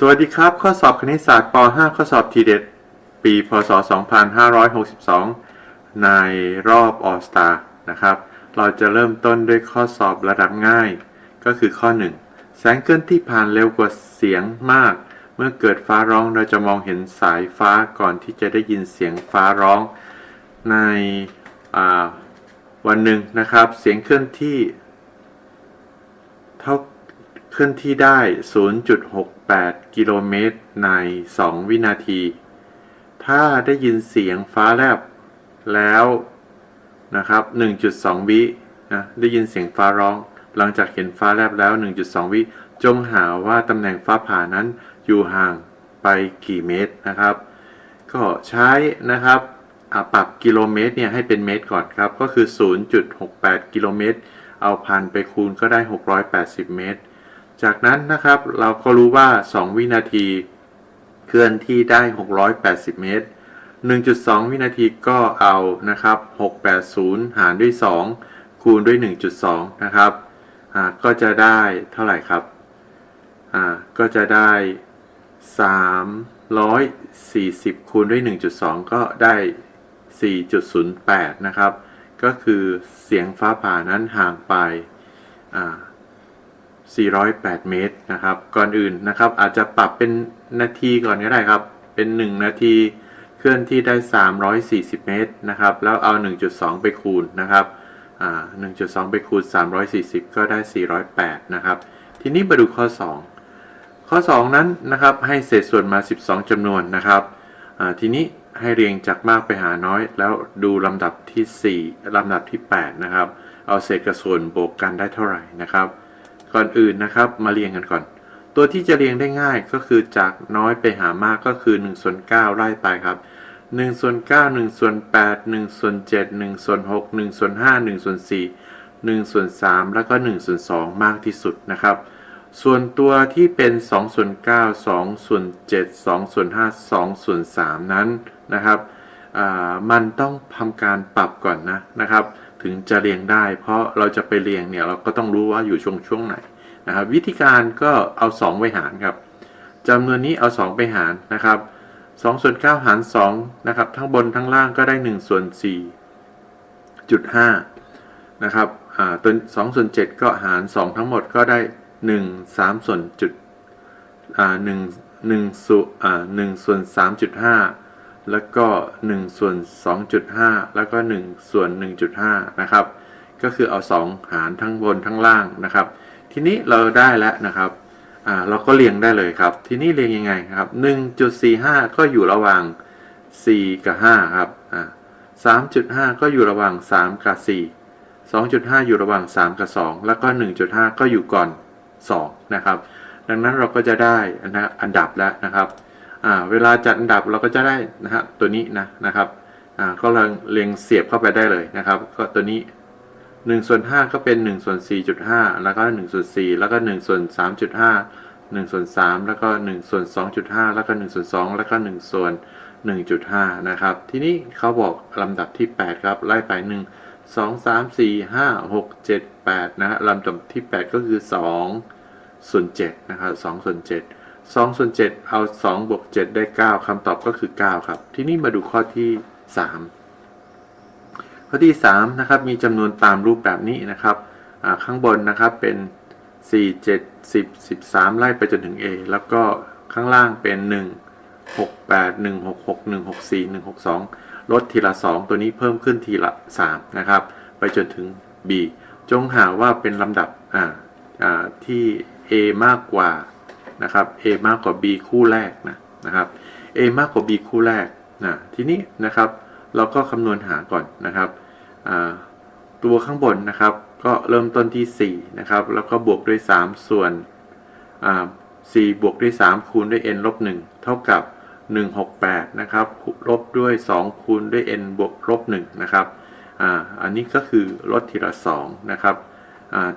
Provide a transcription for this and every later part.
สวัสดีครับ ข้อสอบคณิตศาสตร์ป .5 ข้อสอบทีเด็ด ปี พศ 2562 ในรอบออสตานะครับ เราจะเริ่มต้นด้วยข้อสอบระดับง่าย ก็คือข้อ 1 แสงเคลื่อนที่ผ่านเร็วกว่าเสียงมาก เมื่อเกิดฟ้าร้องเราจะมองเห็นสายฟ้าก่อนที่จะได้ยินเสียงฟ้าร้องในวันหนึ่งนะครับ เสียงเคลื่อนที่ เท่า เคลื่อนที่ได้ 0.68 กิโลเมตรใน 2 วินาที ถ้าได้ยินเสียงฟ้าแลบแล้วนะครับ 1.2 วินะได้ยินเสียงฟ้าร้อง หลังจากเห็นฟ้าแลบแล้ว 1.2 วิ จงหาว่าตำแหน่งฟ้าผ่านั้นอยู่ห่างไปกี่เมตรนะครับ ก็ใช้นะครับปรับกิโลเมตรเนี่ยให้เป็นเมตรก่อนครับ ก็คือ 0.68 กิโลเมตร เอาพันไปคูณก็ได้ 680 เมตร จากนั้นนะครับเราก็รู้ว่า 2 วินาทีเคลื่อนที่ได้ 680 เมตร 1.2 วินาทีก็เอานะครับ 680 หารด้วย 2 คูณด้วย 1.2 นะครับก็จะได้เท่าไหร่ครับ ก็จะได้ 340 คูณด้วย 1.2 ก็ได้ 4.08 นะครับ ก็คือเสียงฟ้าผ่านั้นห่างไปอ่า 408 เมตรนะครับ ก่อนอื่นนะครับ อาจจะปรับเป็นนาทีก่อนก็ได้ครับ เป็น 1 นาทีเคลื่อนที่ได้ 340 เมตรนะครับ แล้วเอา 1.2 ไปคูณนะครับอ่า1.2 ไปคูณ 340 ก็ได้ 408 นะครับ ทีนี้มาดูข้อ 2 ข้อ 2 นั้นนะครับ ให้เศษส่วนมา 12จำนวนนะครับ ทีนี้ให้เรียงจากมากไปหาน้อย แล้วดูลำดับที่ 4ลำดับที่ 8 นะครับ เอาเศษกับส่วนบวกกันได้เท่าไหร่นะครับ ก่อนอื่นนะครับมาเรียงกันก่อน ตัวที่จะเรียงได้ง่ายก็คือจากน้อยไปหามากก็คือ1ส่วน9ไล่ไปครับ1ส่วน9 1ส่วน8 1ส่วน7 1ส่วน6 1ส่วน5 1ส่วน4 1ส่วน3แล้วก็1ส่วน2มากที่สุดนะครับ ส่วนตัวที่เป็น2ส่วน9 2ส่วน7 2ส่วน5 2ส่วน3นั้นนะครับมันต้องทำการปรับก่อนนะนะครับ ถึงจะเรียงได้ เพราะเราจะไปเรียงเนี่ยเราก็ต้องรู้ว่าอยู่ช่วงช่วงไหนนะครับวิธีการก็เอา 2 ไปหารครับจำนวนนี้เอา 2 ไปหารนะครับ2ส่วน9หาร2นะครับทั้งบนทั้งล่างก็ได้1ส่วน4จุด5นะครับอ่าตัว2ส่วน7ก็หาร 2 ทั้งหมดก็ได้ 1 3ส่วนจุดอ่า1 1ส่วนอ่า1ส่วน3.5 แล้วก็1ส่วน2.5 แล้วก็1ส่วน1.5 นะครับ ก็คือเอา 2 หารทั้งบนทั้งล่างนะครับ ทีนี้เราได้แล้วนะครับอ่าเราก็เรียงได้เลยครับ ทีนี้เรียงยังไงครับ 1.45 ก็อยู่ระหว่าง 4 กับ 5 ครับอ่า3.5 ก็อยู่ระหว่าง 3 กับ 4 2.5 อยู่ระหว่าง 3 กับ 2 แล้วก็ 1.5 ก็อยู่ก่อน 2 นะครับ ดังนั้นเราก็จะได้อันดับแล้วนะครับ เวลาจัดอันดับเราก็จะได้นะฮะตัวนี้นะนะครับอ่าก็เรียงเสียบเข้าไปได้เลยนะครับ ก็ตัวนี้1ส่วน5ก็เป็น1ส่วน4.5 แล้วก็1ส่วน4แล้วก็1ส่วน3.5 1ส่วน3แล้วก็1ส่วน2.5 แล้วก็1ส่วน2แล้วก็1ส่วน1.5 นะครับ ทีนี้เขาบอกลำดับที่ 8 ครับ ไล่ไป 1 2 3 4 5 6 7 8 นะฮะลำดับที่ 8 ก็คือ2ส่วน7นะครับ2ส่วน7 2ส่วน7เอา2บวก7ได้ 9คำตอบก็คือ 9 ครับ ทีนี้มาดูข้อที่ 3 ข้อที่3นะครับมีจำนวนตามรูปแบบนี้นะครับข้างบนนะครับเป็น 4 7 10 13 ไล่ไปจนถึง A แล้วก็ข้างล่างเป็น 1 6 8 1 6 6 1 6 4 1 6 2 ลดทีละ 2 ตัวนี้เพิ่มขึ้นทีละ 3 นะครับ ไปจนถึง B จงหาว่าเป็นลำดับที่ A มากกว่า นะครับ A มากกว่า B คู่แรกนะนะครับ A มากกว่า B คู่แรกนะทีนี้นะครับเราก็คำนวณหาก่อนนะครับตัวข้างบนนะครับ ก็เริ่มต้นที่ 4 นะครับ แล้วก็บวกด้วย 3 ส่วนอ่า4บวกด้วย 3 คูณด้วย n ลบ1เท่ากับ 168 นะครับลบด้วย 2 คูณด้วย n บวกลบ1นะครับอ่าอันนี้ก็คือลดทีละ2นะครับ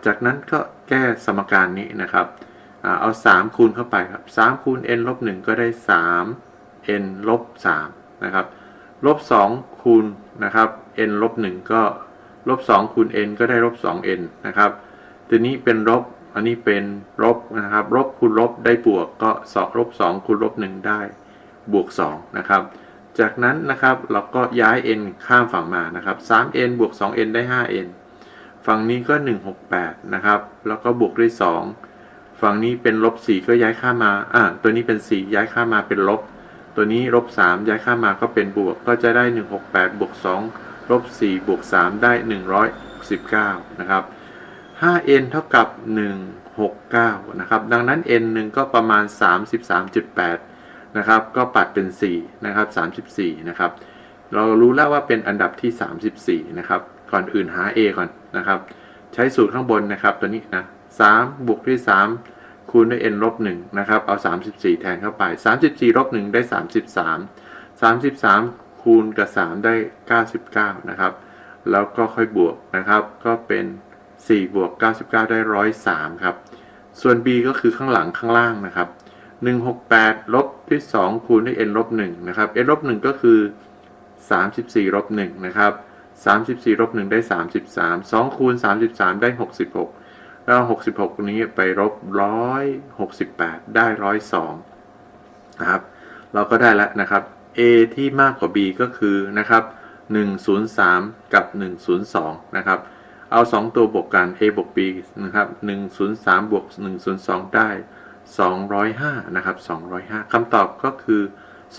จากนั้นก็แก้สมการนี้นะครับ อ่าเอา3คูณเข้าไปครับ3คูณ n ลบ1ก็ได้3 n ลบ3นะครับลบ2คูณนะครับ n ลบ1ก็ลบ2คูณ n ก็ได้ลบ 2n นะครับตัวนี้เป็นลบอันนี้เป็นลบนะครับลบคูณลบได้บวกก็สองลบสองคูณลบหนึ่งได้บวกสองนะครับจากนั้นนะครับเราก็ย้าย n ข้ามฝั่งมานะครับ 3n บวก 2n ได้ 5n ฝั่งนี้ก็ 168 นะครับ แล้วก็บวกด้วย 2 ฝั่งนี้เป็นลบ4ก็ย้ายข้ามาอ่าตัวนี้เป็น4ย้ายข้ามาเป็นลบ ตัวนี้ลบ3ย้ายข้ามาก็เป็นบวก ก็จะได้168บวก2ลบ4บวก3ได้119นะครับ 5n เท่ากับ169นะครับดังนั้น n หนึ่งก็ประมาณ33.8นะครับก็ปัดเป็น4นะครับ34นะครับเรารู้แล้วว่าเป็นอันดับที่ 34 นะครับ ก่อนอื่นหา a ก่อนนะครับ ใช้สูตรข้างบนนะครับตัวนี้นะ 3 บวกด้วย 3 คูณด้วย n ลบ1นะครับ เอา 34 แทนเข้าไป 34 ลบ 1 ได้ 33 33 คูณกับ 3 ได้ 99 นะครับ แล้วก็ค่อยบวกนะครับ ก็เป็น 4 บวก 99 ได้ 103 ครับ ส่วน b ก็คือข้างหลังข้างล่างนะครับ 168 ลบด้วย 2 คูณด้วย n ลบ1นะครับ n ลบ1ก็คือ 34 ลบ1นะครับ34 ลบ1ได้ 33 2 คูณ 33 ได้ 66 แล้ว66นี้ไปลบ168ได้102นะครับ เราก็ได้แล้วนะครับ a ที่มากกว่า b ก็คือนะครับ103 กับ 102 นะครับ เอา 2 ตัวบวกกัน a บวก b นะครับ 103 บวก 102 ได้ 205 นะครับ 205 คำตอบก็คือ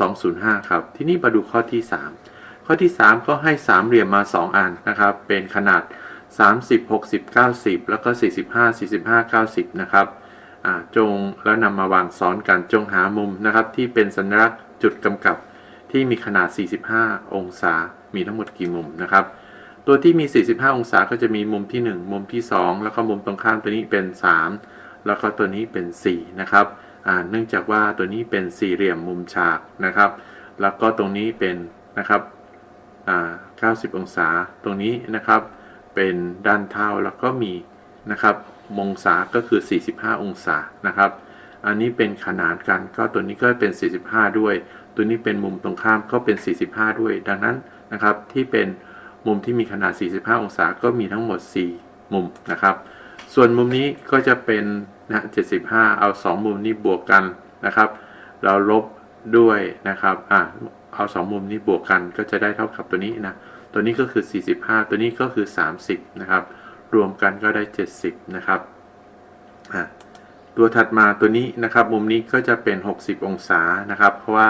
205 ครับ ที่นี่มาดูข้อที่ 3 ข้อที่ 3 ก็ให้สามเหลี่ยมมา 2 อันนะครับ เป็นขนาด 30 60 90 แล้วก็ 45 45 90 นะครับจงแล้วนำมาวางซ้อนกันจงหามุมนะครับ ที่เป็นสัญลักษณ์จุดกำกับที่มีขนาด 45 องศา มีทั้งหมดกี่มุมนะครับ ตัวที่มี 45 องศาก็จะมีมุมที่ 1 มุมที่ 2 แล้วก็มุมตรงข้ามตัวนี้เป็น 3 แล้วก็ตัวนี้เป็น 4 นะครับเนื่องจากว่าตัวนี้เป็นสี่เหลี่ยมมุมฉากนะครับ แล้วก็ตรงนี้เป็นนะครับอ่า90 องศา ตรงนี้นะครับ เป็นด้านเท่าแล้วก็มีนะครับองศาก็คือ 45 องศานะครับ อันนี้เป็นขนานกันก็ตัวนี้ก็เป็น 45 ด้วย ตัวนี้เป็นมุมตรงข้ามก็เป็น 45 ด้วย ดังนั้นนะครับที่เป็นมุมที่มีขนาด 45 องศาก็มีทั้งหมด 4 มุมนะครับ ส่วนมุมนี้ก็จะเป็นนะ75 เอา 2 มุมนี้บวกกันนะครับ เราลบด้วยนะครับอ่าเอา 2 มุมนี้บวกกันก็จะได้เท่ากับตัวนี้นะ ตัวนี้ก็คือ 45 ตัวนี้ก็คือ 30 นะครับ รวมกันก็ได้ 70 นะครับตัวถัดมาตัวนี้นะครับ มุมนี้ก็จะเป็น 60 องศานะครับ เพราะว่า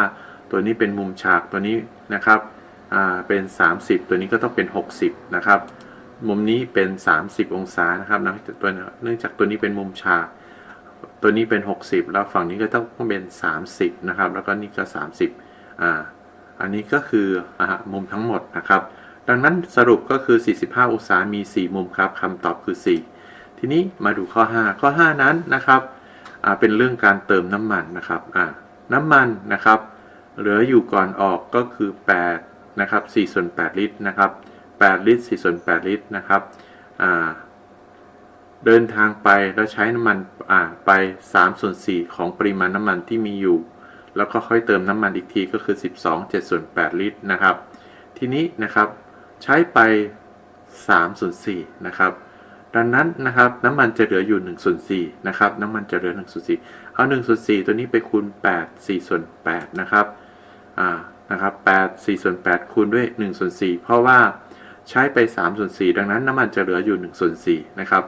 ตัวนี้เป็นมุมฉากตัวนี้นะครับเป็น 30 ตัวนี้ก็ต้องเป็น 60 นะครับ มุมนี้เป็น 30 องศานะครับเนื่องจากตัวนี้เป็นมุมฉาก ตัวนี้เป็น 60 แล้วฝั่งนี้ก็ต้องเป็น 30 นะครับ แล้วก็นี่ก็ 30อ่าอันนี้ก็คืออมุมทั้งหมดนะครับ ดังนั้นสรุปก็คือ 45 องศา มี 4 มุมครับคำตอบคือ 4 ทีนี้มาดูข้อ 5 ข้อ 5 นั้นนะครับเป็นเรื่องการเติมน้ำมันนะครับน้ำมันนะครับ เหลืออยู่ก่อนออกก็คือ8นะครับ4ส่วน8ลิตรนะครับ8ลิตร4ส่วน8ลิตรนะครับเดินทางไปแล้วใช้น้ำมันอ่าไป3ส่วน4ของปริมาณน้ำมันที่มีอยู่ แล้วก็ค่อยเติมน้ำมันอีกทีก็คือ 12 7ส่วน8ลิตรนะครับ ทีนี้นะครับ ใช้ไป3ส่วน4นะครับ ดังนั้นนะครับน้ำมันจะเหลืออยู่1ส่วน4นะครับน้ำมันจะเหลือ1ส่วน4เอา1ส่วน4ตัวนี้ไปคูณ 8 4ส่วน8นะครับอ่านะครับ8 4ส่วน8คูณด้วย1ส่วน4เพราะว่าใช้ไป3ส่วน4ดังนั้นน้ำมันจะเหลืออยู่1ส่วน4นะครับ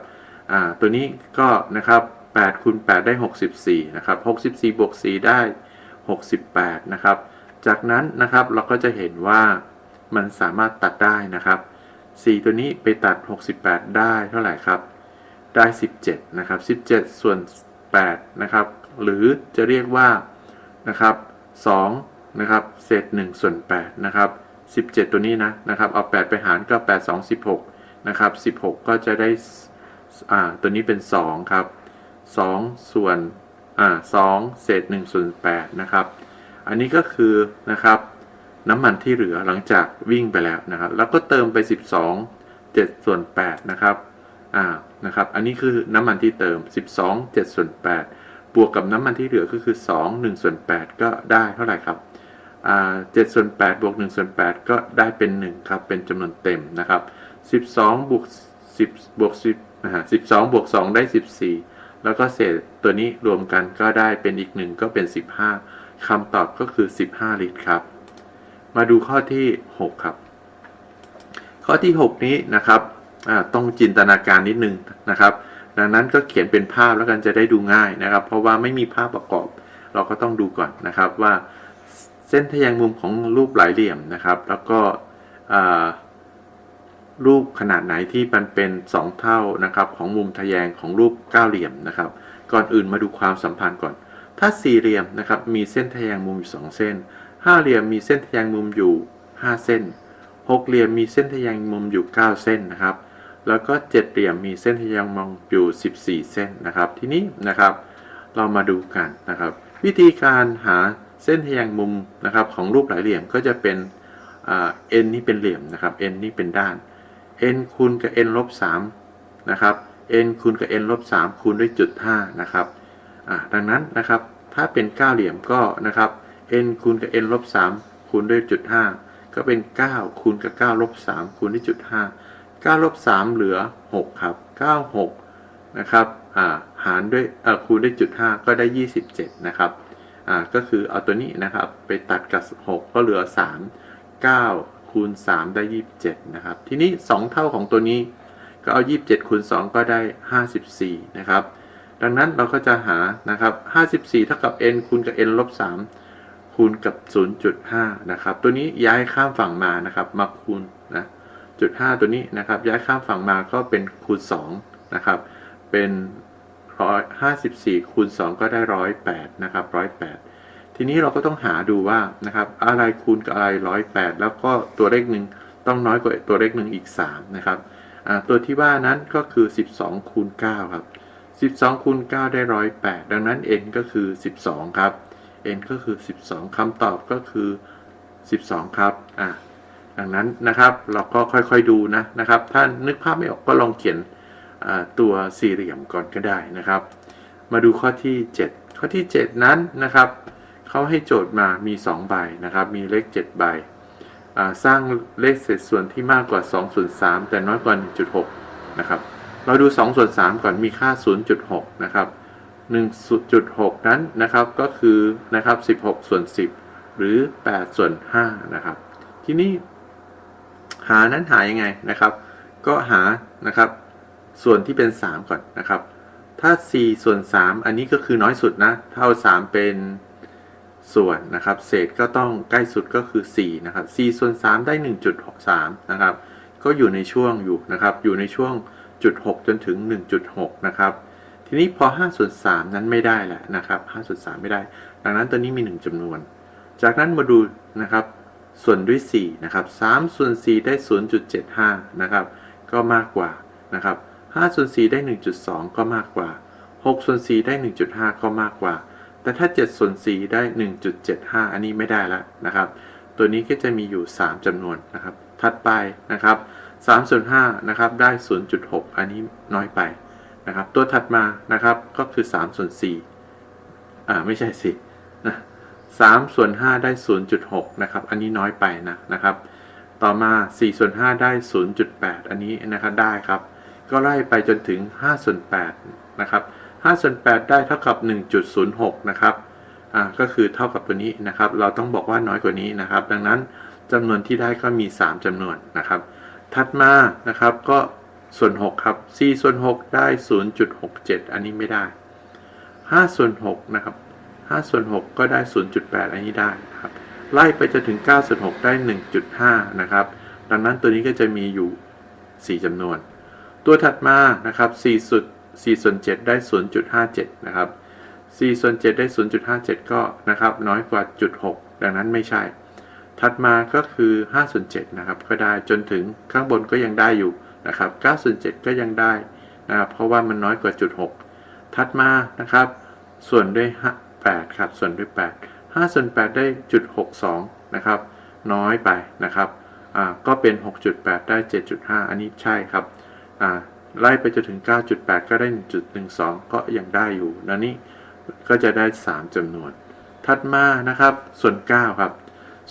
อ่าตัวนี้ก็นะครับ8คูณ8ได้ 64นะครับ64บวก4ได้ 68นะครับจากนั้นนะครับเราก็จะเห็นว่า มันสามารถตัดได้นะครับ 4 ตัวนี้ไปตัด 68 ได้เท่าไหร่ครับ ได้ 17 นะครับ 17 ส่วน 8 นะครับ หรือจะเรียกว่า นะครับ2นะครับเศษ1ส่วน8นะครับ 17 ตัวนี้นะ นะครับ เอา 8 ไปหารก็ 8 2 16 นะครับ 16 ก็จะได้ อ่า ตัวนี้เป็น 2 ครับ 2 ส่วน อ่า2เศษ1ส่วน8นะครับ อันนี้ก็คือ นะครับ น้ำมันที่เหลือหลังจากวิ่งไปแล้วนะครับ แล้วก็เติมไป 12 7ส่วน8นะครับอ่านะครับ อันนี้คือน้ำมันที่เติม 12 7ส่วน8บวกกับน้ำมันที่เหลือก็คือ 2 1ส่วน8ก็ได้เท่าไหร่ครับอ่า7ส่วน8บวก1ส่วน8ก็ได้เป็น 1 ครับ เป็นจำนวนเต็มนะครับ 12บวก10บวก10นะฮะ12บวก2ได้ 14 แล้วก็เศษตัวนี้รวมกันก็ได้เป็นอีกหนึ่งก็เป็น 15คำตอบก็คือ 15 ลิตรครับ มาดูข้อที่ 6 ครับ ข้อที่ 6 นี้นะครับต้องจินตนาการนิดนึงนะครับ ดังนั้นก็เขียนเป็นภาพแล้วกันจะได้ดูง่ายนะครับ เพราะว่าไม่มีภาพประกอบ เราก็ต้องดูก่อนนะครับว่าเส้นทะแยงมุมของรูปหลายเหลี่ยมนะครับ แล้วก็รูปขนาดไหนที่มันเป็น 2 เท่านะครับ ของมุมทะแยงของรูปเก้าเหลี่ยมนะครับ ก่อนอื่นมาดูความสัมพันธ์ก่อน ถ้าสี่เหลี่ยมนะครับมีเส้นทะแยงมุมอยู่สองเส้น ห้าเหลี่ยมมีเส้นทะแยงมุมอยู่ 5 เส้นหกเหลี่ยมมีเส้นทะแยงมุมอยู่ 9 เส้นนะครับ แล้วก็เจ็ดเหลี่ยมมีเส้นทะแยงมุมอยู่ 14 เส้นนะครับ ทีนี้นะครับ เรามาดูกันนะครับ วิธีการหาเส้นทะแยงมุมนะครับของรูปหลายเหลี่ยมก็จะเป็นเอ่า n นี่เป็นเหลี่ยมนะครับ n นี่เป็นด้าน n คูณกับ n ลบ3นะครับ n คูณกับ n ลบ3คูณด้วยจุด5นะครับดังนั้นนะครับ ถ้าเป็นเก้าเหลี่ยมก็นะครับ n คูณกับ n ลบ3คูณด้วยจุด5ก็เป็น 9 คูณกับ 9 ลบ 3 คูณด้วยจุด5 9 ลบ 3 เหลือ 6 ครับ 9 6 นะครับหารด้วยคูณด้วยจุด5ก็ได้ 27 นะครับก็คือเอาตัวนี้นะครับ ไปตัดกับ 6 ก็เหลือ 3 9 คูณ 3 ได้ 27 นะครับ ทีนี้ 2 เท่าของตัวนี้ก็เอา 27 คูณ 2 ก็ได้ 54 นะครับ ดังนั้นเราก็จะหานะครับ 54 เท่ากับ n คูณกับ n ลบ 3 คูณกับ 0.5 นะครับ ตัวนี้ย้ายข้ามฝั่งมานะครับ มาคูณนะจุด5ตัวนี้นะครับ ย้ายข้ามฝั่งมาก็เป็นคูณ2นะครับ เป็น 154 คูณ 2 ก็ได้ 108 นะครับ 108 ทีนี้เราก็ต้องหาดูว่านะครับ อะไรคูณกับอะไร 108 แล้วก็ตัวเลขหนึ่งต้องน้อยกว่าตัวเลขหนึ่งอีก 3 นะครับ ตัวที่ว่านั้นก็คือ 12 คูณ 9 ครับ 12 คูณ 9 ได้ 108 ดังนั้น n ก็คือ 12 ครับ n ก็คือ 12คำตอบก็คือ 12 ครับ อ่าดังนั้นนะครับเราก็ค่อยๆดูนะนะครับ ถ้านึกภาพไม่ออกก็ลองเขียนตัวสี่เหลี่ยมก่อนก็ได้นะครับ มาดูข้อที่ 7 ข้อที่ 7 นั้นนะครับเขาให้โจทย์มามี 2 ใบนะครับ มีเลข 7 ใบ สร้างเลขเศษส่วนที่มากกว่า 2 ส่วน 3 แต่น้อยกว่า 1.6 นะครับ เราดู 2 ส่วน 3 ก่อนมีค่า 0.6 นะครับ 1.6 นั้นนะครับก็คือนะครับ 16 ส่วน 10 หรือ 8 ส่วน 5 นะครับ ทีนี้หานั้นหายังไงนะครับ ก็หานะครับ ส่วนที่เป็น 3 ก่อนนะครับ ถ้า 4 ส่วน 3 อันนี้ก็คือน้อยสุดนะ เท่า 3 เป็นส่วนนะครับ เศษก็ต้องใกล้สุดก็คือ 4 นะครับ 4 ส่วน 3 ได้1.3นะครับ ก็อยู่ในช่วงอยู่นะครับ อยู่ในช่วงจุด6จนถึง 1.6 นะครับ ทีนี้พอ5ส่วน3นั้นไม่ได้แหละนะครับ5ส่วน3ไม่ได้ ดังนั้นตัวนี้มี 1จำนวน จากนั้นมาดูนะครับส่วนด้วย4นะครับ3ส่วน4ได้ 0.75นะครับก็มากกว่านะครับ5ส่วน4ได้ 1.2 ก็มากกว่า6ส่วน4ได้ 1.5 ก็มากกว่า แต่ถ้า7ส่วน4ได้ 1.75 อันนี้ไม่ได้แล้วนะครับ ตัวนี้ก็จะมีอยู่ 3จำนวนนะครับ ถัดไปนะครับ3ส่วน5นะครับได้ 0.6 อันนี้น้อยไป นะครับ ตัวถัดมานะครับก็คือ3ส่วน4อ่าไม่ใช่สินะ3ส่วน5ได้ 0.6 นะครับ อันนี้น้อยไปนะนะครับ ต่อมา4ส่วน5ได้ 0.8 อันนี้นะครับได้ครับ ก็ไล่ไปจนถึง5ส่วน8นะครับ5ส่วน8ได้เท่ากับ 1.06 นะครับอ่าก็คือเท่ากับตัวนี้นะครับ เราต้องบอกว่าน้อยกว่านี้นะครับ ดังนั้นจำนวนที่ได้ก็มี 3จำนวนนะครับ ถัดมานะครับก็ ส่วน 6 ครับ 4 ส่วน 6 ได้ 0.67 อันนี้ไม่ได้ 5 ส่วน 6 นะครับ 5 ส่วน 6 ก็ได้ 0.8 อันนี้ได้นะครับ ไล่ไปจนถึง 9 ส่วน 6 ได้ 1.5 นะครับ ดังนั้นตัวนี้ก็จะมีอยู่ 4จำนวน ตัวถัดมา นะครับ4ส่วน4ส่วน 7 ได้ 0.57 นะครับ 4 ส่วน 7 ได้ 0.57 ก็ นะครับ น้อยกว่าจุด6ดังนั้นไม่ใช่ ถัดมาก็คือ5ส่วน7นะครับ ก็ได้จนถึงข้างบนก็ยังได้อยู่ นะครับ9ส่วน7ก็ยังได้นะครับ เพราะว่ามันน้อยกว่าจุด 6 ถัดมานะครับ ส่วนด้วย 8 ครับ ส่วนด้วย 8 5ส่วน8ได้จุด62 นะครับ น้อยไปนะครับ อ่า ก็เป็น 6.8 ได้ 7.5 อันนี้ใช่ครับ อ่า ไล่ไปจนถึง 9.8 ก็ได้ 1.12 ก็ยังได้อยู่นะนี่ก็จะได้ 3จำนวน ถัดมานะครับ ส่วน 9 ครับ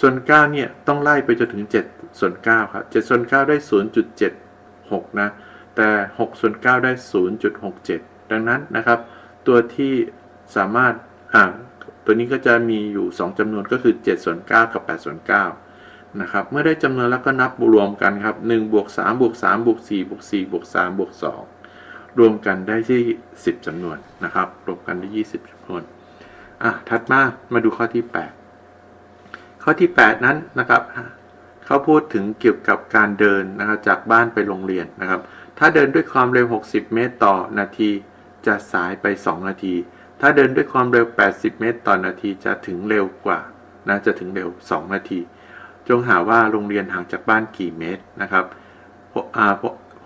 ส่วน 9 เนี่ย ต้องไล่ไปจนถึง 7 ส่วน 9 ครับ 7 ส่วน 9 ได้ 6 นะ แต่ 6 ส่วน 9 ได้ 0.67 ดังนั้นนะครับ ตัวที่สามารถ อ่า ตัวนี้ก็จะมีอยู่ 2จำนวนก็คือ 7 ส่วน 9 กับ 8 ส่วน 9 นะครับ เมื่อได้จำนวนแล้วก็นับรวมกันครับ1บวก3บวก3บวก4บวก4บวก3บวก2รวมกันได้ที่ 10จำนวนนะครับ รวมกันได้ 20จำนวน อะ ถัดมา มาดูข้อที่ 8 ข้อที่ 8 นั้นนะครับ เขาพูดถึงเกี่ยวกับการเดินนะครับจากบ้านไปโรงเรียนนะครับ ถ้าเดินด้วยความเร็ว 60 เมตรต่อนาที จะสายไป 2 นาที ถ้าเดินด้วยความเร็ว 80 เมตรต่อนาทีจะถึงเร็วกว่านะจะถึงเร็ว 2 นาที จงหาว่าโรงเรียนห่างจากบ้านกี่เมตรนะครับ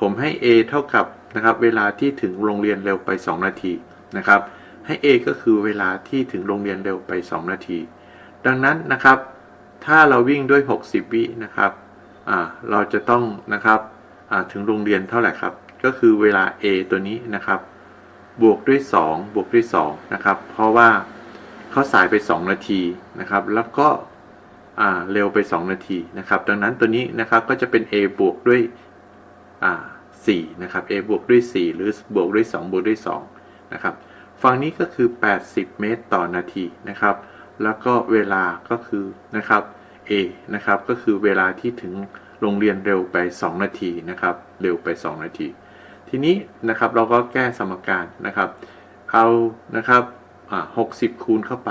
ผมให้ a เท่ากับนะครับเวลาที่ถึงโรงเรียนเร็วไป 2 นาทีนะครับให้ a ก็คือเวลาที่ถึงโรงเรียนเร็วไป 2 นาที ดังนั้นนะครับ ถ้าเราวิ่งด้วย 60 วินะครับเราจะต้องนะครับถึงโรงเรียนเท่าไหร่ครับ ก็คือเวลา a ตัวนี้นะครับ บวกด้วย 2 บวกด้วย2นะครับ เพราะว่าเขาสายไป 2 นาทีนะครับ แล้วก็เร็วไป 2 นาทีนะครับ ดังนั้นตัวนี้นะครับก็จะเป็น a บวกด้วย4นะครับ a บวกด้วย 4 หรือบวกด้วย 2 บวกด้วย2นะครับ ฝั่งนี้ก็คือ 80 เมตรต่อนาทีนะครับ แล้วก็เวลาก็คือนะครับ a นะครับก็คือเวลาที่ถึงโรงเรียนเร็วไป 2 นาทีนะครับ เร็วไป 2 นาที ทีนี้นะครับเราก็แก้สมการนะครับ เอานะครับอ่า60คูณเข้าไป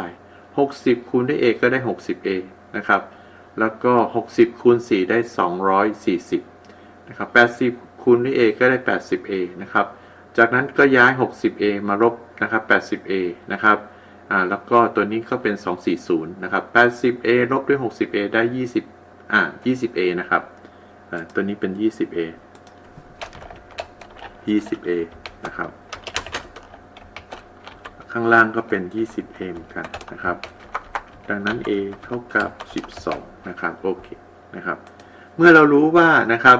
60 คูณด้วย a ก็ได้ 60a นะครับ แล้วก็ 60 คูณ 4 ได้ 240นะครับ80 คูณด้วย a ก็ได้ 80a นะครับ จากนั้นก็ย้าย 60a มาลบนะครับ 80a นะครับ อ่าแล้วก็ตัวนี้ก็เป็น 240 นะครับ 80a ลบด้วย 60a ได้ 20 อ่า 20a นะครับ อ่า ตัวนี้เป็น 20a 20a นะครับ ข้างล่างก็เป็น 20a เหมือนกันนะครับ ดังนั้น a เท่ากับ 12 นะครับ โอเค นะครับ เมื่อเรารู้ว่านะครับ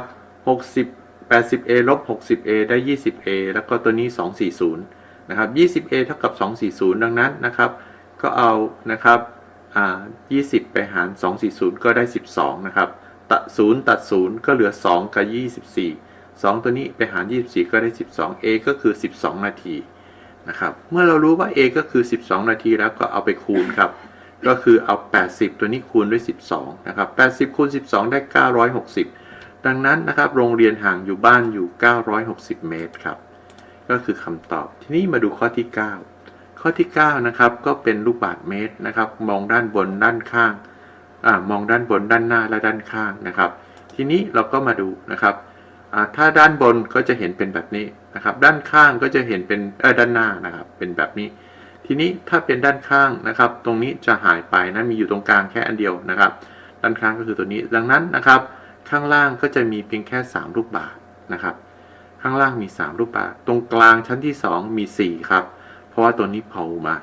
60 80a ลบ 60a ได้ 20a แล้วก็ตัวนี้ 240 นะครับ 20a เท่ากับ 240 ดังนั้นนะครับ ก็เอานะครับ20 ไปหาร 240 ก็ได้ 12 นะครับ ตัด 0 ตัด 0 ก็เหลือ 2 กับ 24 2 ตัวนี้ไปหาร 24 ก็ได้ 12 a ก็คือ 12 นาทีนะครับ เมื่อเรารู้ว่า a ก็คือ 12 นาทีแล้วก็เอาไปคูณครับ ก็คือเอา 80 ตัวนี้คูณด้วย 12 นะครับ 80 คูณ 12 ได้ 960 ดังนั้นนะครับ โรงเรียนห่างอยู่บ้านอยู่ 960 เมตรครับ ก็คือคำตอบ ทีนี้มาดูข้อที่ 9 ข้อที่9นะครับก็เป็นลูกบาศก์เมตรนะครับ มองด้านบนด้านข้างอ่ามองด้านบนด้านหน้าและด้านข้างนะครับ ทีนี้เราก็มาดูนะครับอ่าถ้าด้านบนก็จะเห็นเป็นแบบนี้นะครับ ด้านข้างก็จะเห็นเป็นเออด้านหน้านะครับ เป็นแบบนี้ ทีนี้ถ้าเป็นด้านข้างนะครับ ตรงนี้จะหายไปนะมีอยู่ตรงกลางแค่อันเดียวนะครับ ด้านข้างก็คือตัวนี้ ดังนั้นนะครับ ข้างล่างก็จะมีเพียงแค่ 3 ลูกบาศกนะครับ ข้างล่างมี3ลูกบาศก์ตรงกลางชั้นที่ 2 มี 4 ครับ เพราะว่าตัวนี้เผามา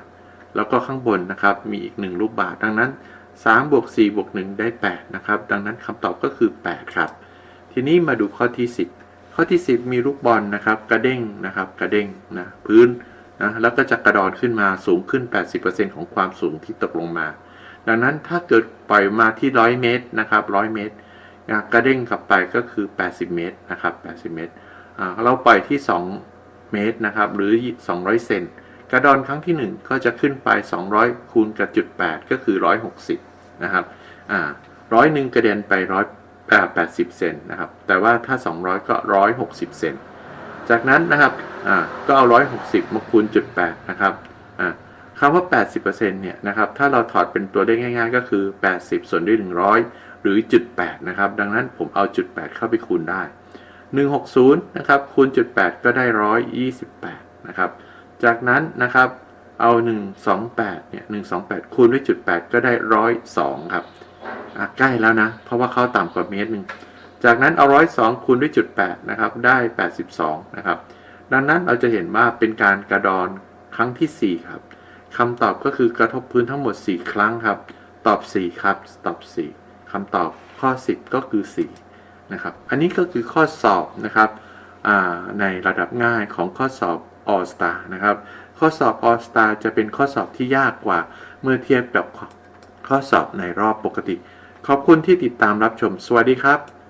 แล้วก็ข้างบนนะครับมีอีก1ลูกบาศก์ดังนั้น3บวก4บวก1ได้ 8 นะครับ ดังนั้นคำตอบก็คือ 8 ครับ ทีนี้มาดูข้อที่ 10 ข้อที่ 10 มีลูกบอลนะครับ กระเด้งนะครับ กระเด้งนะพื้นนะแล้วก็จะกระดอนขึ้นมาสูงขึ้น 80%ของความสูงที่ตกลงมา ดังนั้นถ้าเกิดปล่อยมาที่ 100 เมตรนะครับ 100 เมตรกระเด้งกลับไปก็คือ 80 เมตรนะครับ 80 เมตร เราปล่อยที่ 2 เมตรนะครับ หรือ 200 เซนกระดอนครั้งที่ 1 ก็จะขึ้นไป 200 คูณกับจุด8ก็คือ 160 นะครับร้อยหนึ่งกระเด็นไปร้อยแปดสิบเซนนะครับ แต่ว่าถ้า 200 ก็ร้อยหกสิบเซนจากนั้นนะครับก็เอาร้อยหกสิบมาคูณจุดแปดนะครับคำว่า 80%เนี่ยนะครับ ถ้าเราถอดเป็นตัวเลขง่าย ๆ ก็คือ 80 ส่วนด้วย 100 หรือจุด8นะครับ ดังนั้นผมเอาจุด8เข้าไปคูณได้ 160นะครับคูณจุด8ก็ได้ 128นะครับ จากนั้นนะครับเอา 128เนี่ย128 คูณด้วยจุด8ก็ได้ 102ครับใกล้แล้วนะ เพราะว่าเขาต่ำกว่าเมตรหนึ่งจากนั้นเอา102คูณด้วยจุด8นะครับได้ 82นะครับดังนั้นเราจะเห็นว่าเป็นการกระดอนครั้งที่ 4 ครับคำตอบก็คือกระทบพื้นทั้งหมด 4 ครั้งครับ ตอบ 4 ครับ ตอบ 4คำตอบข้อ 10 ก็คือ 4 นะครับ อันนี้ก็คือข้อสอบนะครับในระดับง่ายของข้อสอบ All Star นะครับ ข้อสอบ All Star จะเป็นข้อสอบที่ยากกว่าเมื่อเทียบกับข้อสอบในรอบปกติ ขอบคุณที่ติดตามรับชม สวัสดีครับ